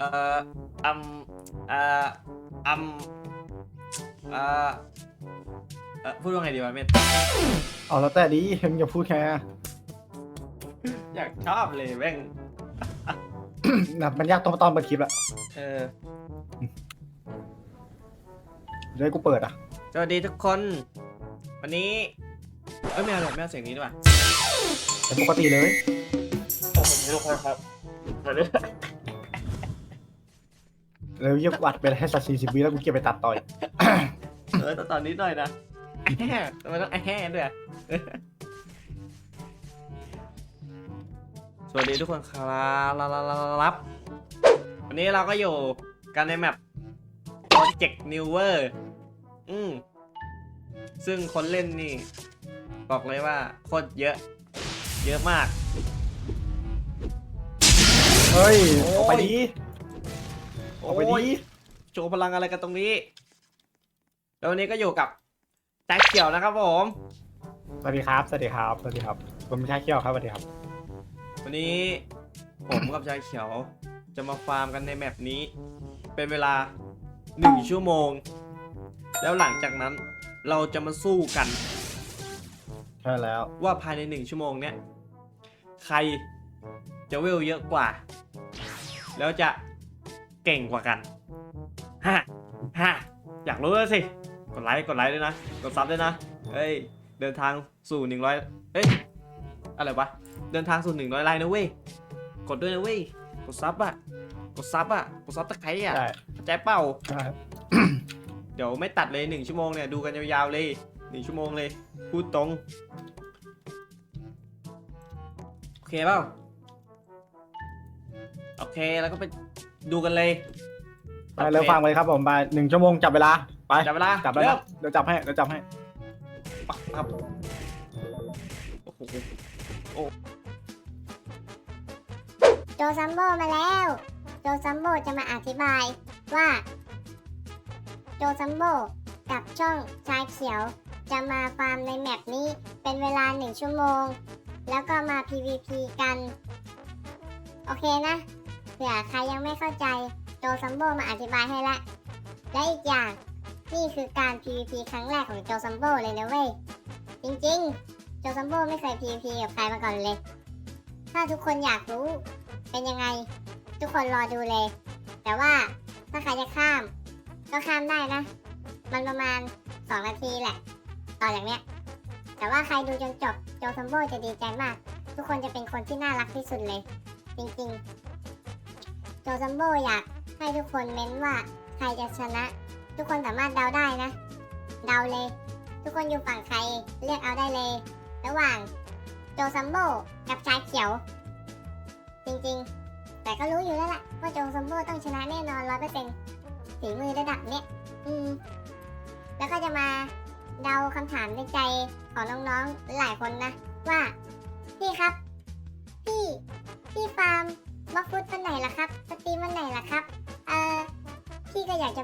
เอ่ออัมเอ่ออัมเอ่อเอ่อพูดว่าไงดีวะเมนเอาแล้วแต่ดีมึงอย่าพูดแค่ อยากชอบเลยแม่งนะมันยากตอนตอนเปิดคลิปแหละเออเดี๋ยวให้กูเปิดอะ สวัสดีทุกคน วันนี้เอ้ยไม่เอาเลยไม่เอาเสียงนี้ดีกว่าเป็นปกติเลยสวัสดีทุกคนครับสวัสดี แล้วเยี่ยมอัดไปให้สักสี่สิบวิแล้วกูเก็บไปตัดต่อย เออแต่ตอนนี้หน่อยนะแอะทำไมต้องแอะด้วยอะสวัสดีทุกคนครับ วันนี้เราก็อยู่กันในแมป Project Newer อืมซึ่งคนเล่นนี่ บอกเลยว่าโคตรเยอะ เยอะมาก เฮ้ยโอ้ยออกไปดี ออกไปโอ้ยดีโชว์พลังอะไรกันตรงนี้ แล้ววันนี้ก็อยู่กับแจ็คเขียวนะครับผม สวัสดีครับ สวัสดีครับ สวัสดีครับ ผมชายเขี้ยวครับ สวัสดีครับ วันนี้ผมกับชายเขียวจะมาฟาร์มกันในแมปนี้ เป็นเวลาหนึ่งชั่วโมง แล้วหลังจากนั้นเราจะมาสู้กันใช่แล้ว ว่าภายในหนึ่งชั่วโมงเนี้ยใครจะเวลเยอะกว่า แล้วจะ เก่งกว่ากันฮะฮะอยากรู้แล้วสิ กดไลค์กดไลค์ด้วยนะ กดซับด้วยนะ เฮ้ย เดินทางสู่หนึ่งร้อยเฮ้ย อะไรวะ เดินทางสู่หนึ่งร้อยไลค์นะเว้ย กดด้วยนะเว้ย กดซับอะกดซับอะกดซับตะไคร้อะได้เข้าใจเป้า ได้เดี๋ยวไม่ตัดเลยหนึ่งชั่วโมงเนี่ย ดูกันยาวๆเลยหนึ่งชั่วโมงเลย พูดตรง โอเคเปล่า โอเคแล้วก็ไป ดูกันเลยไปเริ่มฟังเลยครับผมไปหนึ่งชั่วโมงจับเวลาไปจับเวลาจับแล้วเริ่นะมเดี๋ยวจับให้เดี๋ยวจับให้ปักครับโอ้โหโจซัมโบมาแล้ว โจซัมโบจะมาอธิบายว่า โจซัมโบกับช่องชายเขียว จะมาฟาร์มในแมปนี้เป็นเวลาหนึ่งชั่วโมง แล้วก็มา PVP กัน โอเคนะเผื่อใครยังไม่เข้าใจโจซัมโบมาอธิบายให้ละ และอีกอย่างนี่คือการ PVP ครั้งแรกของโจซัมโบเลยนะเว้ย จริงๆ โจซัมโบไม่เคย PVP กับใครมาก่อนเลย ถ้าทุกคนอยากรู้ เป็นยังไง ทุกคนรอดูเลย แต่ว่าถ้าใครจะข้าม ก็ข้ามได้นะ มันประมาณ 2 นาทีแหละ ต่อจากเนี้ย แต่ว่าใครดูจนจบ โจซัมโบจะดีใจมาก ทุกคนจะเป็นคนที่น่ารักที่สุดเลย จริงๆ โจซัมโบอยากให้ทุกคนเม้นว่าใครจะชนะ ทุกคนสามารถเดาได้นะ เดาเลย ทุกคนอยู่ฝั่งใครเลือกเอาได้เลย ระหว่างโจซัมโบกับชายเขียว จริงๆ แต่ก็รู้อยู่แล้วล่ะว่าโจซัมโบต้องชนะแน่นอนร้อยเปอร์เซ็นต์ฝีมือระดับเนี้ยอืม แล้วก็จะมาเดาคำถามในใจของน้องๆหลายคนนะ ว่า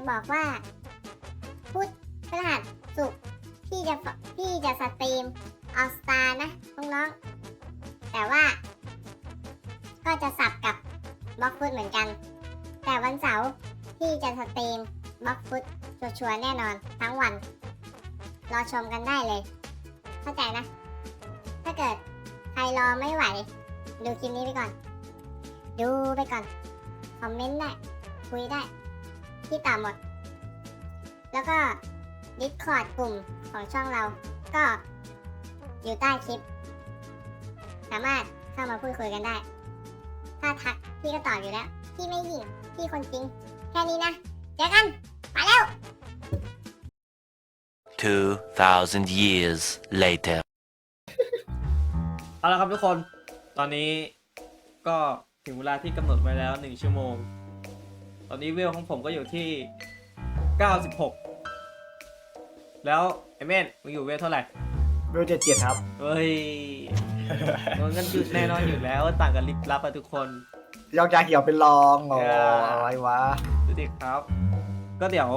บอกว่า พุธพฤหัสศุกร์พี่จะพี่จะสตรีมออสตานะน้องๆแต่ว่า ก็จะสับกับบล็อกฟุตเหมือนกัน แต่วันเสาร์พี่จะสตรีมบล็อกฟุตชัวร์แน่นอนทั้งวัน รอชมกันได้เลย เข้าใจนะ ถ้าเกิดใครรอไม่ไหว ดูคลิปนี้ไปก่อน ดูไปก่อน คอมเมนต์ได้ คุยได้ ที่ตามหมด แล้วก็ Discord กลุ่มของช่องเรา ก็อยู่ใต้คลิป สามารถเข้ามาพูดคุยกันได้ ถ้าทักพี่ก็ตอบอยู่แล้ว พี่ไม่หยิ่งพี่คนจริง แค่นี้นะ เจอกัน ไปแล้ว 2,000 years later. เอาละครับทุกคน ตอนนี้ก็ถึงเวลาที่กำหนดไว้แล้วหนึ่งชั่วโมง ตอนนี้เวลของผมก็อยู่ที่ 96 แล้วไอเมนมึงอยู่เวลเท่าไหร่เวลเจ็ดเจ็ดครับ เฮ้ย มันกันจุดแน่นอนอยู่แล้วต่างกันลิบลับอะทุกคน ยอกจาเขียวเป็นรองอ๋อเออออะไรวะ ดูดิครับ ก็เดี๋ยว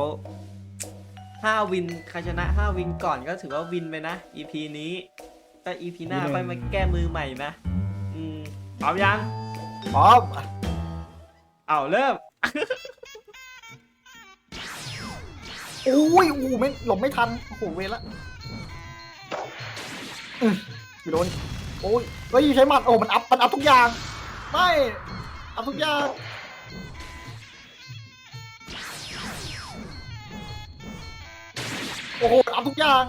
ห้าวินใครชนะห้าวินก่อนก็ถือว่าวินไปนะ EP นี้แต่ EP หน้าค่อยมาแก้มือใหม่นะอืมพร้อมยัง พร้อมเเอาเริ่ม อ้ยโอ้ไม่หลบไม่ทัน โอ้โหเวละอืมโดนโอ้ยเฮ้ยใช้หมัดโอ้มันอัพ มันอัพทุกอย่าง ไม่ อัพทุกอย่าง โอ้โห อัพทุกอย่าง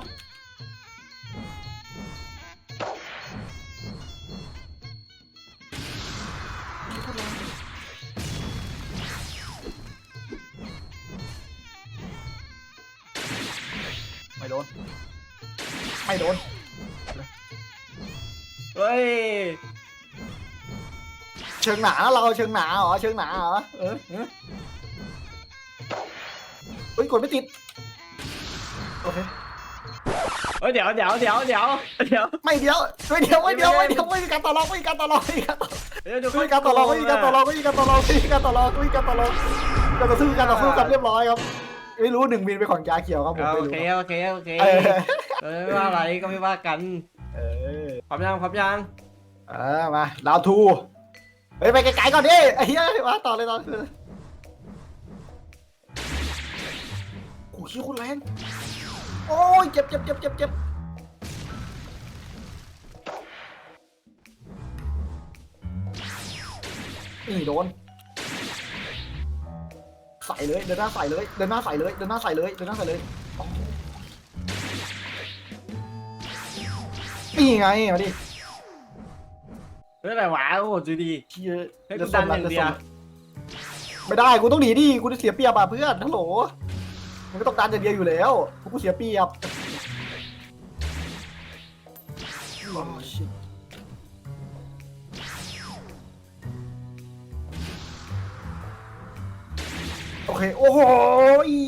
ไม่โดน เฮ้ย เชิงหนานะเราเชิงหนาเหรอเชิงหนาเหรอเออเออเฮ้ยกดไม่ติดโอเคเฮ้ยเดี๋ยวเดี๋ยวเดี๋ยวเดี๋ยวเดี๋ยวไม่เดียวไม่เดียวไม่เดียวไม่เดียวไม่มีการต่อรองไม่มีการต่อรองไม่มีการต่อเดี๋ยวเดี๋ยวไม่มีการต่อรองไม่มีการต่อรองไม่มีการต่อรองไม่มีการต่อรองไม่มีการต่อรองการต่อสู้กันต่อสู้กันเรียบร้อยครับ ไม่รู้หนึ่งบินเป็นของยาเขียวครับผมเอาไม่โอรู้เคโอเคโอเค เออเออไม่ว่าอะไรก็ไม่ว่ากันเออพร้อมยังพร้อมยังเออมาดาวทูเฮ้ยไปไกลๆก่อนดิไอ้เหี้ยมาต่อเลยต่อเลยโอ้โหขี้โคุณแรงโอ้ยเจ็บเจ็บเจ็บเจ็บเจ็บนี่โดน ใส่เลย เดินหน้าใส่เลย เดินหน้าใส่เลย เดินหน้าใส่เลย เดินหน้าใส่เลย นี่ไงมาดิเฮ้ยอะไรวะโอ้โหดูดีเชี่ยให้กูดันอย่างเดียวไม่ได้กูต้องหนีดิกูจะเสียเปรียบอะเพื่อนฮัลโหลมันก็ต้องการอย่างเดียวอยู่แล้วเพราะกูเสียเปรียบโอ้ shit โอเค โอ้โหอี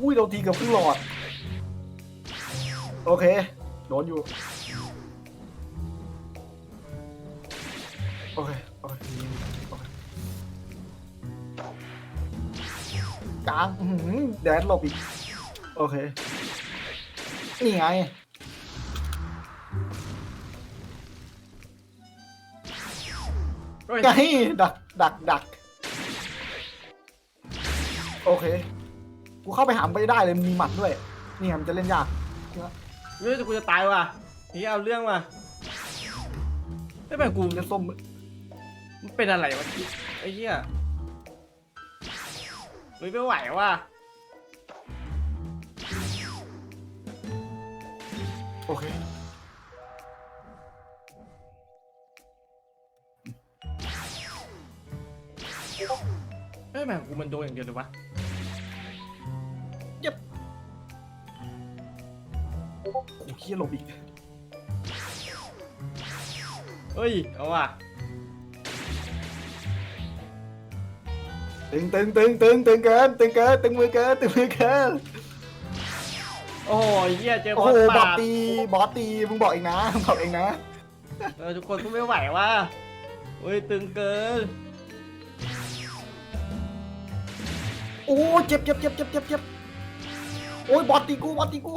อุ้ยโดนทีเกับครึ่งหลอด โอเค โดนอยู่ กลางอื้อหือแดดหลบอีก โอเค นี่ไงเฮ้ยไงดักดักดัก โอเค กูเข้าไปหามไปได้เลยมีหมัดด้วย นี่ไงมันจะเล่นยาก เฮ้ยกูจะตายว่ะนี่เอาเรื่องว่ะไม่เป็นกูเล่นส้ม มันเป็นอะไรวะไอ้เหี้ย เฮ้ยไม่ไหวว่ะโอเคเฮ้ยแม่งกูมันโดนอย่างเดียวเลยวะโอ้เฮียหลบอีก เฮ้ย เอาว่ะ ตึงตึงตึงตึงตึงเกินตึงเกินตึงมือเกินตึงมือเกินโอ้ยเหี้ยเจอบโอ้อโหสบอปาสดตีบอสตีมึงบอกเองนะมึงบอกเองนะเออทุกคนกูไม่ไหวว่ะเฮ้ยตึงเกินโอ้เจ็บเจ็บเจ็บเจ็บเจ็บเจ็บโอ้ยบอสตีกูบอสตีกู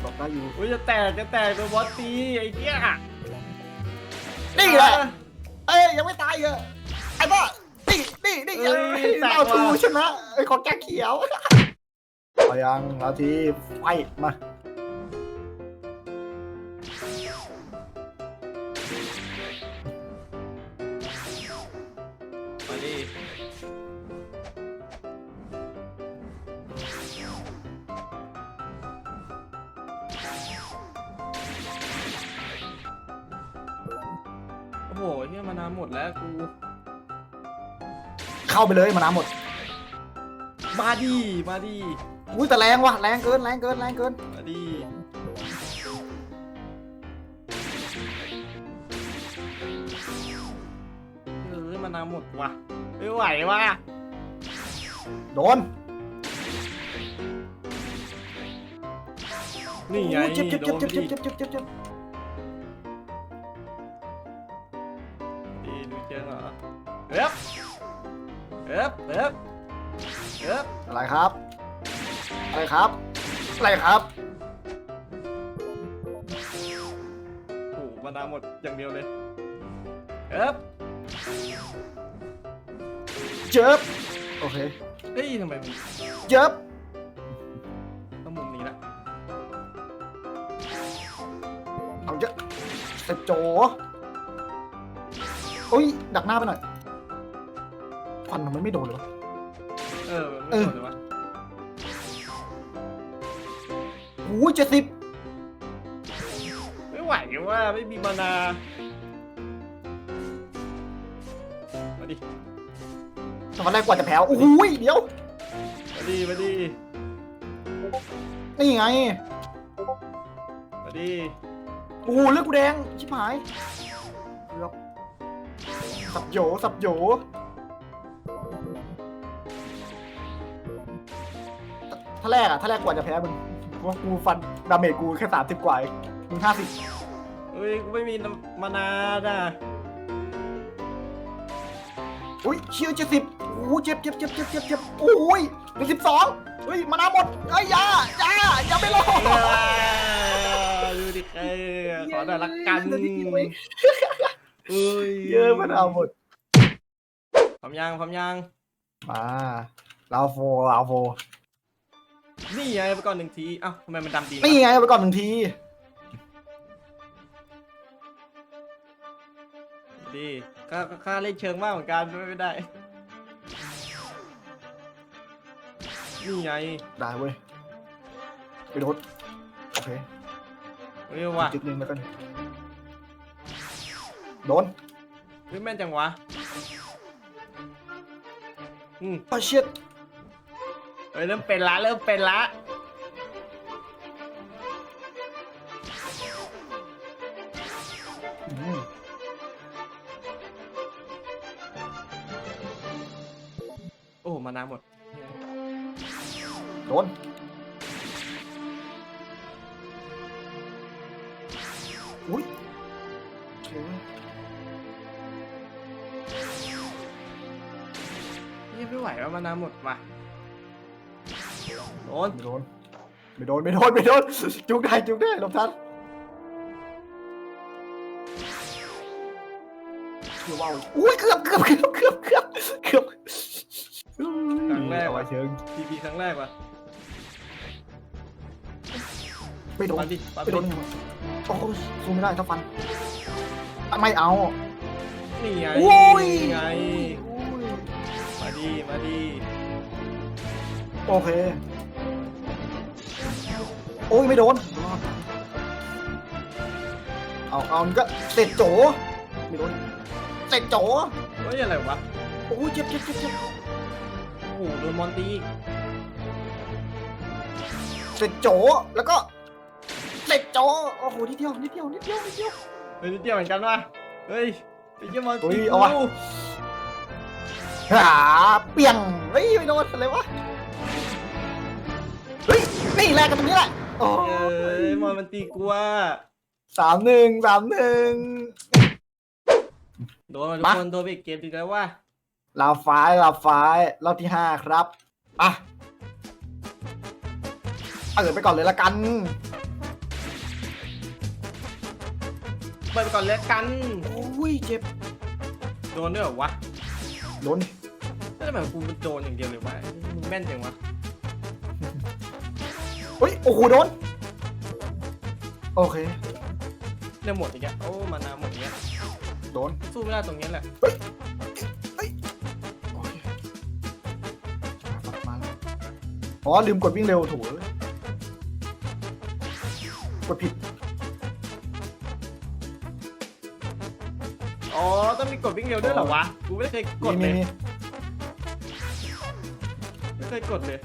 หลบได้อยู่เฮ้ยจะแตกจะแตกโดนบอสตีไอ้เหี้ยนี่แหละ เอ้ยยังไม่ตายเหรอไอ้บ้านี่นี่นี่ยังเราทูชนะไอ้ของแจ็คเขียวพยังนาทีไฟมามา เข้าไปเลยมาน้ำหมด มาดิมาดิอุ้ยแต่แรงว่ะแรงเกินแรงเกินแรงเกินมาดิเออมานานหมดว่ะไม่ไหวว่ะโดนนี่ไงโอ้ยเจ็บเจ็บโดเจ็บนเจ็บไปเจ็บดิเจ็บเจ็บ ครับ อะไรครับ อะไรครับโอ้โหมานานหมดอย่างเดียวเลยเอ๊บเจิบโอเคเฮ้ยทำไมมันเจิบต้องมุมนี้ละเอาเยอะเสร็จโจอุ้ยดักหน้าไปหน่อยฟันมันไม่โดนเลยวะเออไม่โดนเลยวะ โอ้ยเจ็ดสิบไม่ไหวว่าไม่มีมานามาดิตอนแรกกว่าจะแพ้วโอ้ยเดี๋ยว มาดิมาดินี่ไงมาดิโอ้โหเลือดกูแดง ชิบหายเกือบสับโยสับโยถ้าแรกอะถ้าแรกกว่าจะแพ้มึงเพราะ ว่ากูฟันดาเมจกูแค่สามสิบกว่าเองมึงห้าสิบเฮ้ยกูไม่มีมานาน่ะอุ้ยเชี่ยเจ็ดสิบโอ้ยเจ็บเจ็บเจ็บเจ็บเจ็บเจ็บโอ้ยหนึ่งสิบสองเฮ้ยมานาหมดเอ้ยอยาอยาอย่าไปรอเออดูดิเออขอหน่อยละกันเดี๋ยวที่กินไว้เอ้ยเยอะมานาหมดพร้อมยังพร้อมยังมาลาวโฟลาวโฟ นี่ไงไปก่อนหนึ่งทีเอ้าทำไมมันดำดีวะนี่ไงเอาไปก่อนหนึ่งที ดีก็ก็ค่าเล่นเชิงมากเหมือนกันไม่ไม่ได้ นี่ไงได้เว้ยไปโดนโอเคเฮ้ยว่ะจุดหนึ่งแล้วกัน โดนเฮ้ยแม่นจังวะอืมโอ้ชิต เฮ้ยเริ่มเป็นละเริ่มเป็นละโอ้มานาหมด โดนอุ้ยโอเคนี่ไม่ไหวว่ามานาหมดว่ะ โดนไม่โดนไม่โดนไม่โดนไม่โดนจุกได้จุกได้หลบทันเกือบว่าวอุ้ยเกือบเกือบเกือบเกือบเกือบเกือบครั้งแรกเอาไว้ว่ะเชิงทีพีครั้งแรกว่ะไม่โดนมาดิมาไม่โดนดิโอ้ยสู้ไม่ได้ถ้าฟันไม่เอานี่ไงโอ้ยนี่ไง โอ้ยมาดีมาดีโอเค โอ้ยไม่โดน เอาเอามันก็เสร็จโจไม่โดนเสร็จโจเฮ้ยอะไรวะ โอ้ยเจ็บเจ็บเจ็บเจ็บโอ้โหโดนมอนตีอีกเสร็จโจแล้วก็เสร็จโจโอ้โหนิดเดียวนิดเดียวนิดเดียวนิดเดียว เฮ้ยนิดเดียวเหมือนกันว่ะเฮ้ยไอ้เหี้ยมอนเฮ้ตียเอาวะ กูหาเปียงเฮ้ยไม่โดนอะไรวะเฮ้ยนี่แลกกันตรงนี้แหละ โอ้เอ้ยมอนมันตีกูว่าสามหนึ่งสามหนึ่ง โดนมาทุกมา คนโดนไปอีกเกมดึงแล้วว่าลาฟ้ายลาฟ้ายรอบที่ห้าครับอะเปิดไปก่อนเลยละกัน เปิดไปก่อนแล้วกัน โอ้ยเจ็บโดนด้วยเหรอวะโดนดิแล้วทำไมกูมันโดนอย่างเดียวเลยวะมึงแม่นจังวะเฮ้ย โอ้โหโดน โอเคเนี่ยหมดอีกแล้วโอ้มานาหมดอีกแล้วโดน สู้ไม่ได้ตรงนี้แหละโอเคมาแล้วอ๋อ ลืมกดวิ่งเร็วถูกเลยกดผิด อ๋อต้องมีกดวิ่งเร็วด้วยเหรอวะกูไม่เคยกดมีเลยมีไม่เคยกดเลย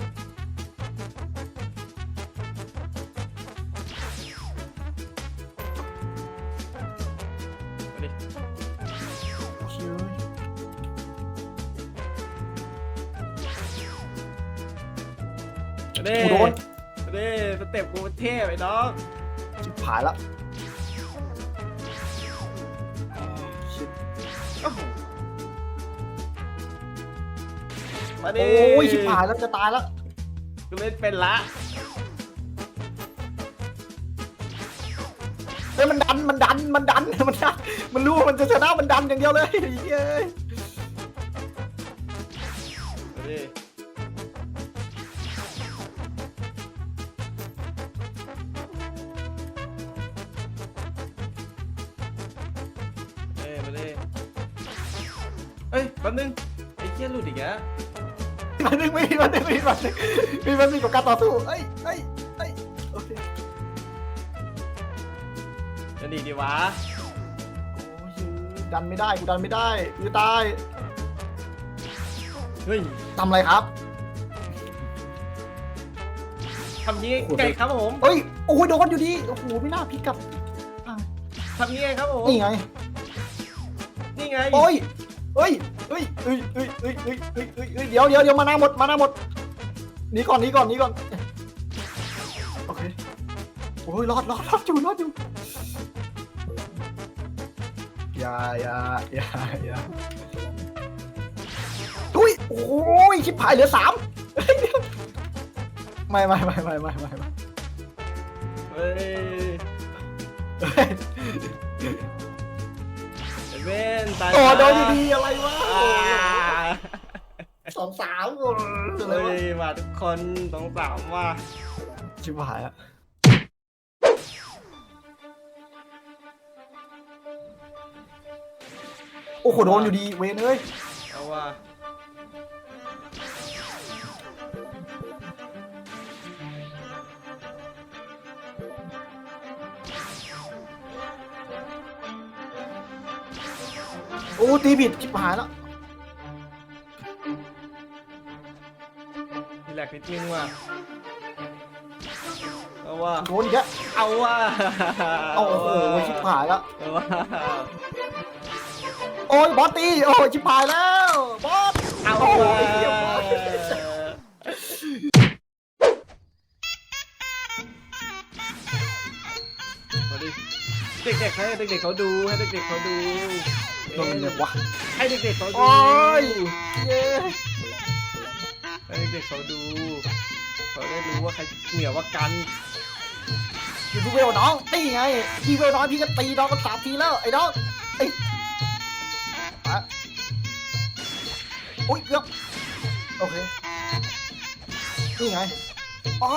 มาดิกูโดนมาดิสเต็ปกูเท่ไปน้องชิบหายละชิบโอ้โหมาดิโอ้ยชิบหายแล้วจะตายแล้วกูเล่นเป็นละเฮ้ยมันดันมันดันมันดันมันดันมันรู้ว่ามันจะชนะมันดันอย่างเดียวเลยเย้ยดิ เอ้ยแป๊บนึงไอ้เหี้ยหลุดอีกแล้วมันนึงไม่มีมันนึงไม่มีมันนึงมีมันนึงกับการต่อสู้เอ้ยเอ้ยเอ้ยโอเคจะดีดีวะโอ้ยดันไม่ได้กูดันไม่ได้กูจะตายเฮ้ยทำอะไรครับทำนี้ไงครับผมเอ้ยโอ้ยโดนอยู่ดีโอ้โหไม่น่าพลิกกลับทำนี้ไงครับผมนี่ไงนี่ไงโอ้ย เอ้ยเอ้ยเอ้ยเอ้ยเอ้ยเอ้ยเอ้ยเอ้ยเอ้ยเดี๋ยวเดี๋ยวเดี๋ยวมาหน้าหมดมาหน้าหมดหนีก่อนหนีก่อนหนีก่อนโอเคโอ้ยรอดรอดรอดอยู่รอดอยู่อย่าอย่าอย่าอย่าอุ้ยโอ้ยชิบหายเหลือสามไม่ไม่ไม่ไม่ไม่ไม่ไม่เฮ้ย เฮ้ยไอ้เว้นตายโอ้โดนอยู่ดีอะไรวะอ่าสองสามโอ้ยอะไรเฮ้วะยมาทุกคนสองสามว่าชิบหายอะโอ้โหโดนอยู่ดีเวนเอ้ยเอาว่า อ้ตีผิดชิบหายแล้วทีแรกนิดนึงว่ะเอาว่าโดนอีกแล้วเอาว่าเอาโอ้โหชิบหายแล้ว เอาว่าโอ้ยบอสตีโอ้ยชิบหายแล้วบอสเอาโอ้โหว่าเหี้ยมากมาดิเด็กๆให้เด็กๆเขาดูให้เด็กๆเขาดู โดนเนี่ยวะให้เด็กๆเขาดูโอ้ยเย้ให้เด็กๆเขาดูเขาได้รู้ว่าใครเหนือกว่ากันอยู่ดูเวลน้องตีไงพี่เวลน้อยพี่ก็ตีน้องกันสามทีแล้วไอ้น้องไอ้อะโอ้ยเกือบโอเคนี่ไงอ๋อ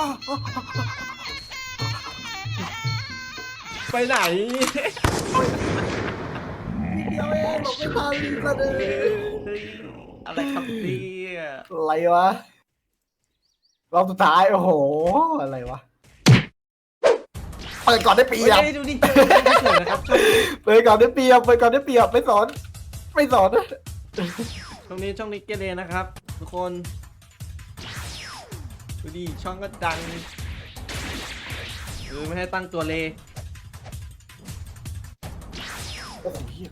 ไปไหน เดียวเองหลบไม่ทันซะเลเฮ้ยยอะไรครับเนี่ยอะไรวะรอบสุดท้ายโอ้โห อะไรวะเปิดก่อนได้เปรียบเฮ้ยดูดิเฉยนะครับช่วงนี้เปิดก่อนได้เปรียบเปิดก่อนได้เปรียบไม่สอน ไม่สอนช่วงนี้ช่องนี้เกเรนะครับ ทุกคน ดูดิช่องก็ดังหรือไม่ให้ตั้งตัวเลยโอ้โหเหี้ย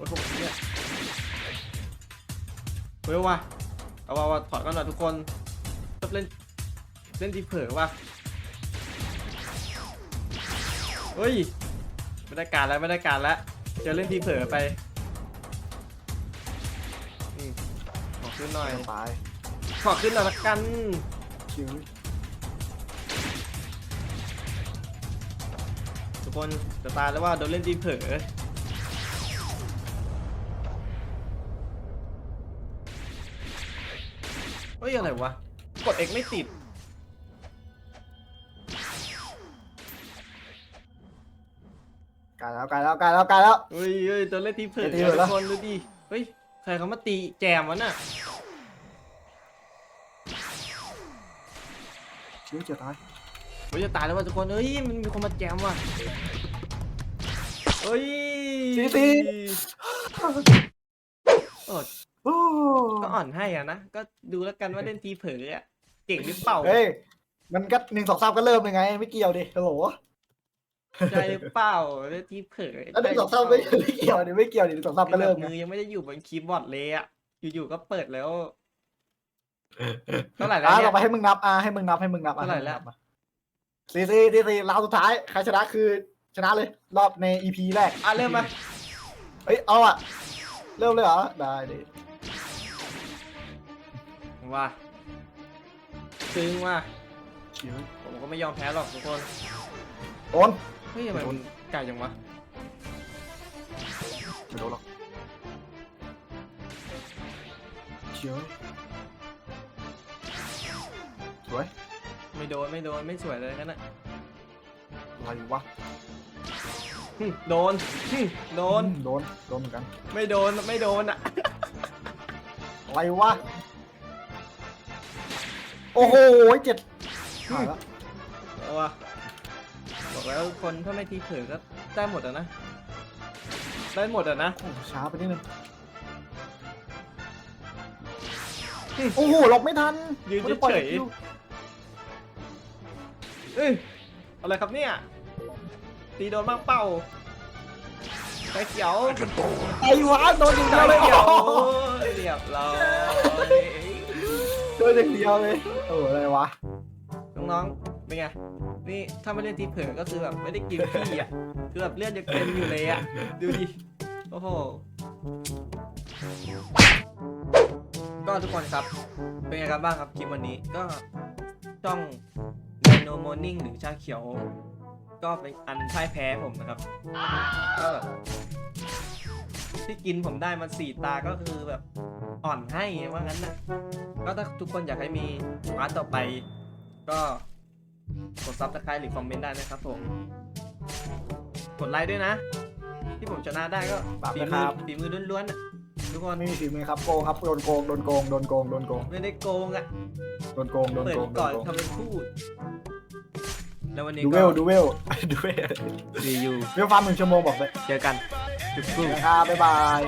โอ้ยพวกนี้เฮ้ยว่ะเอาว่าว่าถอดกันหน่อยทุกคนชอบเล่นเล่นทีเผลอว่ะเฮ้ยไม่ได้การแล้วไม่ได้การแล้วเจะเล่นทีเผลอไปอืมขอขึ้นหน่อยตายขอขึ้นหน่อยละกันคิวทุกคนจะตายแล้วว่าโดนเล่นทีเผลอ ฮ้ยอะไรวะ กด X ไม่ติดกายแล้วกายแล้วกายแล้วกายแล้ว เฮ้ยเฮ้ยโดนเล่นทีเผลอเล่นทีเผลอทุแล้วกคนดูดิ เฮ้ย ใครเขามาตีแจมวะน่ะคิวจะตายเฮ้ยจะตายแล้วว่ะทุกคนเฮ้ย มันมีคนมาแจมว่ะเฮ้ยสีสีเออโอ้ ก็อ่อนให้อะนะ ก็ดูแล้วกันว่าเล่นทีเผลออะเก่งหรือเปล่าเฮ้ย มันก็หนึ่งสองสามก็เริ่มยังไง ไม่เกี่ยวดิฮัลโหลใช่หรือเปล่าเล่นทีเผลอแล้วหนึ่งสองสามไม่ไม่เกี่ยวดิไม่เกี่ยวดิหนึ่งสองสามก็เริ่มไงมือยังไม่ได้อยู่บนคีย์บอร์ดเลยอะอยู่ๆก็เปิดแล้วเท่าไหร่แล้วอะเนี่ต่อยไปให้มึงนับอะให้มึงนับให้มึงนับอะเท่าไหร่แล้วให้มึงนับอะสี่สี่สี่สี่ราวสุดท้ายใครชนะคือชนะเลย รอบในอีพีแรกอะเริ่มมาเฮ้ยเอาอะ เริ่มเลยเหรอ ได้ดิ ว่าซึ้งว่าคิวผมก็ไม่ยอมแพ้หรอกทุกคนโดนเฮ้ยทำไมมันไก่จังวะ ไม่โดนหรอกชเชียวสวยไม่โดนไม่โดนไม่สวยเลยกันนะอะไรวะหึโดนหึโดน โดน โดนเหมือนกัน ไม่โดนไม่โดนอะ อะไรวะโอ้โหเจ็ดหายแล้วเอาวะบอกแล้วคนถ้าไม่ทีเผลอก็ได้หมดอะนะ ได้หมดอะนะ โอ้โหช้าไปนิดนึงโอ้โหหลบไม่ทันยืนไม่ได้ปล่อเฉยคิวเอ้ยอะไรครับเนี่ย ตีโดนบ้างเป้าไฟเขียวไอ้วะโดนอย่างไฟเดียวเลยเขียวโอ้โหเรียบร้อย โดนอย่างเดียวเลยโอ้โหอะไรวะน้องๆ เป็นไง นี่ถ้าไม่เล่นทีเผลอก็คือแบบไม่ได้กินพี่อะ คือแบบเลือดยังเต็มอยู่เลยอะ ดูดิ โอ้โห ก็ทุกคนครับ เป็นไงกันบ้างครับคลิปวันนี้ ก็ช่อง Dino Morning หรือชาเขียว ก็เป็นอันพ่ายแพ้ผมนะครับ ก็แบบ ที่กินผมได้มาสี่ตาก็คือแบบอ่อนให้ว่างั้นนะก็ถ้าทุกคนอยากให้มีพาร์ทต่อไป ก็กดซับสไครต์หรือคอมเมนต์ได้นะครับผมกดไลค์ด้วยนะ ที่ผมชนะได้ก็ฝากฝีด้วยคมือรับ ฝีมือล้วนๆน่ะทุกคนไม่มีฝีมือครับโกงครับโดนโกงโดนโกงโดนโกงโดนโกงไม่ได้โกงอะโดนโกงโดนเปิดโกงโดก่อนนโกงทำเป็นพูดแล้ววันนี้ดูเวก็ลดูเวลดูเวลรีวิวเวลฟาร์มหนึ่งชั่วโมงบอกเลย เจอกัน จุ๊บนะครับบ๊ายบาย